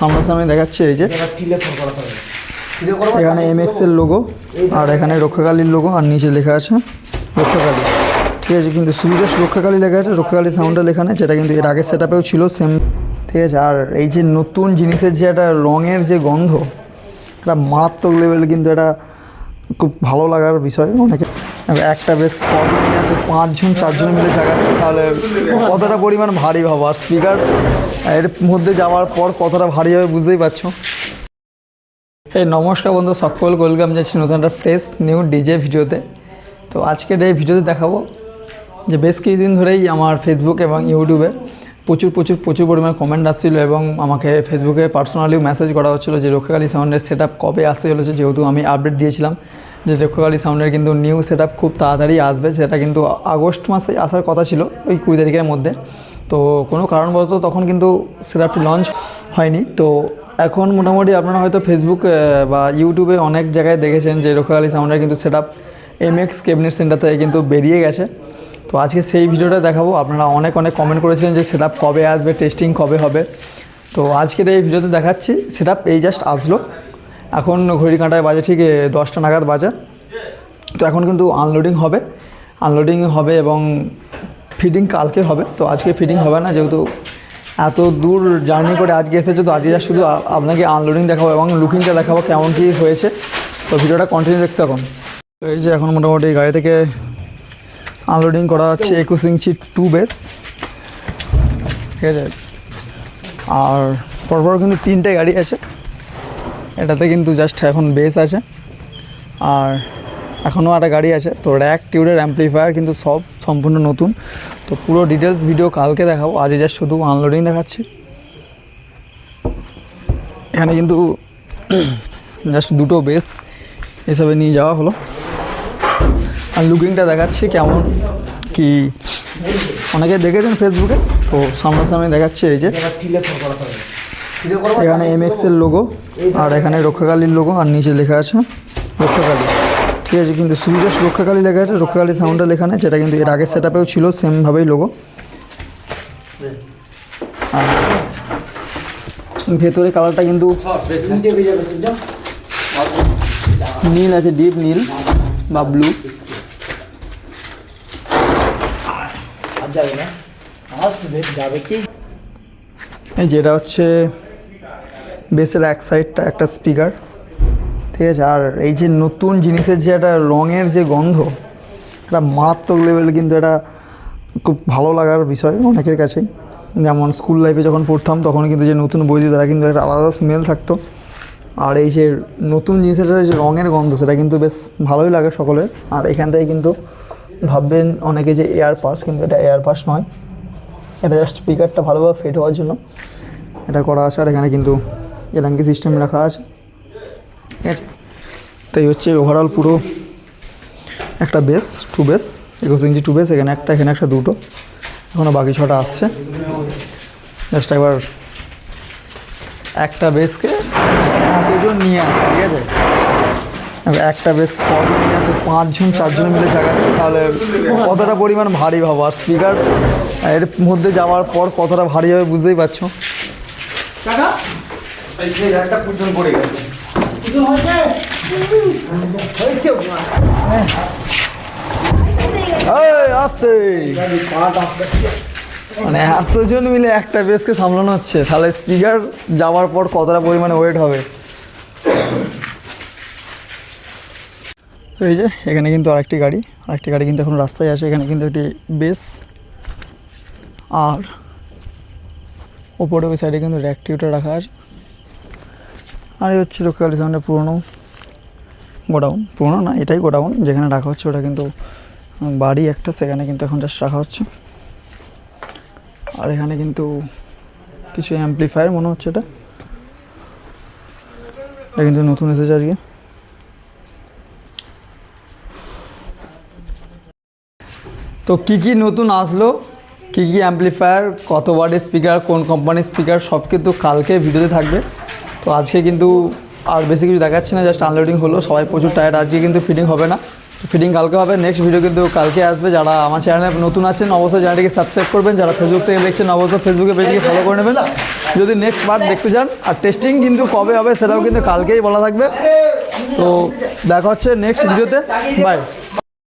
সামনাসামনি দেখাচ্ছে এই যে। এখানে এমএক্স এর লোগো আর এখানে রক্ষাকালীর লোগো আর নিচে লেখা আছে রক্ষাকালী। ঠিক আছে, কিন্তু শুধু রক্ষাকালী লেখা আছে, রক্ষাকালী সাউন্ডটা লেখা নেই, যেটা কিন্তু এর আগের সেট ছিল সেম ঠিক আছে, আর এই যে নতুন জিনিসের যে একটা রঙের যে গন্ধ, এটা মারাত্মক লেভেল কিন্তু এটা খুব ভালো লাগার বিষয় অনেকে। একটা বেশ কজন নিয়ে আসে, পাঁচজন, চারজন মিলে জাগাচ্ছে। তাহলে কতটা পরিমাণ ভারী ভাবো? আর স্পিকার এর মধ্যে যাওয়ার পর কতটা ভারী হবে বুঝতেই পারছ? এই নমস্কার বন্ধু, সকল গোলগাম যাচ্ছি নতুন একটা ফ্রেশ নিউ ডিজে ভিডিওতে। তো আজকের এই ভিডিওতে দেখাবো যে বেশ কিছুদিন ধরেই আমার ফেসবুক এবং ইউটিউবে প্রচুর প্রচুর প্রচুর পরিমাণে কমেন্ট আসছিল এবং আমাকে ফেসবুকে পার্সোনালিও মেসেজ করা হচ্ছিল যে রক্ষাকালী সাউন্ডের সেট কবে আসতে চলেছে, যেহেতু আমি আপডেট দিয়েছিলাম। যে রক্ষাকালী সাউন্ডের কিন্তু নিউ সেট খুব তাড়াতাড়ি আসবে, সেটা কিন্তু আগস্ট মাসে আসার কথা ছিল, ওই কুড়ি তারিখের মধ্যে। তো কোনো কারণবশত তখন কিন্তু সেটআপটি লঞ্চ হয়নি। তো এখন মোটামুটি আপনারা হয়তো ফেসবুক বা ইউটিউবে অনেক জায়গায় দেখেছেন যে রক্ষাকালী সাউন্ডের কিন্তু set up MX cabinet center থেকে কিন্তু বেরিয়ে গেছে। তো আজকে সেই ভিডিওটা দেখাবো। আপনারা অনেক অনেক কমেন্ট করেছিলেন যে সেট কবে আসবে টেস্টিং কবে হবে। তো আজকের এই ভিডিওতে দেখাচ্ছি সেট এই জাস্ট আসলো। এখন ঘড়ি কাঁটায় বাজে ঠিক দশটা নাগাদ বাজে। তো এখন কিন্তু আনলোডিং হবে। আনলোডিং হবে এবং ফিডিং কালকে হবে। তো আজকে ফিডিং হবে না, যেহেতু এত দূর জার্নি করে আজকে এসেছে, তো আজকে শুধু আপনাকে আনলোডিং দেখাবো এবং লুকিংটা দেখাবো কেমন কী হয়েছে। তো ভিডিওটা কন্টিনিউ দেখতে থাকুন। তো এই যে এখন মোটামুটি গাড়ি থেকে আনলোডিং করা হচ্ছে একুশ ইঞ্চি টু বেস ঠিক আছে? আর পরপর কিন্তু তিনটে গাড়ি আছে। এটাতে কিন্তু জাস্ট এখন বেস আছে। আর এখনও একটা গাড়ি আছে। তো র্যাক টিউডের অ্যাম্পলিফায়ার কিন্তু সব সম্পূর্ণ নতুন। তো পুরো ডিটেলস ভিডিও কালকে দেখাবো। আজকে জাস্ট শুধু আনলোডিং দেখাচ্ছি। এখানে কিন্তু জাস্ট দুটো বেস এসবে নিয়ে যাওয়া হলো। আর লুকিংটা দেখাচ্ছি কেমন, কি অনেকে দেখেছেন ফেসবুকে তো সামনাসামনি দেখাচ্ছে এই যে। এখানে এমএক্স এর লোগো আর এখানে রক্ষাকালীর লোগো আর নিচে লেখা আছে রক্ষাকালী। ঠিক আছে, কিন্তু জাস্ট রক্ষাকালী লেখা আছে, রক্ষাকালী সাউন্ডটা লেখা নেই যেটা কিন্তু এর আগের সেট আপেও ছিল সেমভাবেই লোগো ভেতরে কালারটা কিন্তু নীল আছে ডিপ নীল বা ব্লু যাবে না যেটা হচ্ছে বেসের এক সাইডটা একটা স্পিকার, ঠিক আছে? আর এই যে নতুন জিনিসের যে একটা রঙের যে গন্ধ এটা মারাত্মক লেভেল কিন্তু এটা খুব ভালো লাগার বিষয় অনেকের কাছেই। যেমন স্কুল লাইফে যখন পড়তাম তখন কিন্তু যে নতুন বই দিত তারা কিন্তু একটা আলাদা স্মেল থাকতো। আর এই যে নতুন জিনিসের যে রঙের গন্ধ, সেটা কিন্তু বেশ ভালোই লাগে সকলের। আর এখান থেকে কিন্তু ভাববেন অনেকে যে এয়ার পাস কিন্তু এটা এয়ার পাস নয়। এটা জাস্ট স্পিকারটা ভালোভাবে ফিট হওয়ার জন্য এটা করা আছে, আর এখানে কিন্তু এলাঙ্কি সিস্টেম রাখা আছে। ঠিক আছে তাই হচ্ছে ওভারঅল পুরো একটা বেস টু বেস একুশ ইঞ্চি টু বেস এখানে একটা এখানে একটা দুটো। এখনও বাকি ছটা আসছে। জাস্ট একবার একটা বেসকে এতজন নিয়ে আসছে ঠিক আছে? একটা বেশ কজন নিয়ে আসে পাঁচজন চারজন মিলে জাগাচ্ছে তাহলে কতটা পরিমাণ ভারী ভাবো? আর স্পিকার এর মধ্যে যাওয়ার পর কতটা ভারী হবে বুঝতেই পারছ? এই, আস্তে। মানে এতজন মিলে একটা বেসকে সামলানো হচ্ছে। তাহলে স্পিকার যাওয়ার পর কতটা পরিমাণে ওয়েট হবে? তো এই যে এখানে কিন্তু আরেকটি গাড়ি। আরেকটি গাড়ি কিন্তু এখন রাস্তায় আছে। এখানে কিন্তু একটি বেস। আর ওপরে ওই সাইডে কিন্তু র্যাকটিউটা রাখা আছে। আর এই হচ্ছে লোকাল সামনে পুরনো। গোডাউন। পুরনো না, এটাই গোডাউন, যেখানে রাখা হচ্ছে ওটা কিন্তু বাড়ি একটা, সেখানে কিন্তু এখন জাস্ট রাখা হচ্ছে। আর এখানে কিন্তু কিছু অ্যাম্পলিফায়ার মনে হচ্ছে এটা। এটা কিন্তু নতুন এসেছে আজকে। তো কি কি নতুন আসলো? কি কি অ্যাম্পলিফায়ার কত ওয়ার্ডের স্পিকার কোন কোম্পানির স্পিকার সব কিন্তু কালকে ভিডিওতে থাকবে। তো আজকে কিন্তু আর বেশি কিছু দেখাচ্ছে না জাস্ট আনলোডিং হলো। সবাই প্রচুর টায়ার্ড আজকে কিন্তু ফিটিং হবে না। ফিটিং কালকে হবে নেক্সট ভিডিও কিন্তু কালকে আসবে। যারা আমার চ্যানেলে নতুন আছেন, অবশ্যই চ্যানেলটিকে সাবস্ক্রাইব করবেন। যারা ফেসবুক থেকে দেখছেন, অবশ্যই ফেসবুকে পেজকে ফলো করে নেবেন। যদি নেক্সট বার দেখতে চান, আর টেস্টিং কিন্তু কবে হবে, সেটাও কিন্তু কালকেই বলা থাকবে। তো দেখা হচ্ছে নেক্সট ভিডিওতে বাই